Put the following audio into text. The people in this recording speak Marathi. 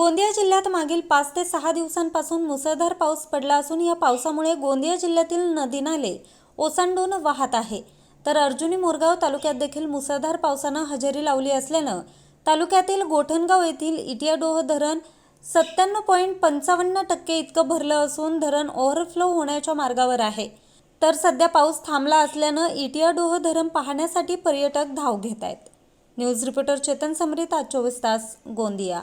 गोंदिया जिल्ह्यात मागील पाच ते सहा दिवसांपासून मुसळधार पाऊस पडला असून या पावसामुळे गोंदिया जिल्ह्यातील नदी नाले ओसांडून वाहत आहे. तर अर्जुनी मोरगाव तालुक्यात देखील मुसळधार पावसानं हजेरी लावली असल्यानं तालुक्यातील गोठणगाव येथील इटियाडोह धरण सत्त्याण्णव पॉईंट पंचावन्न टक्के इतकं भरलं असून धरण ओव्हरफ्लो होण्याच्या मार्गावर आहे. तर सध्या पाऊस थांबला असल्यानं इटियाडोह धरण पाहण्यासाठी पर्यटक धाव घेत आहेत. न्यूज रिपोर्टर चेतन समरीत आज चोवीस तास गोंदिया.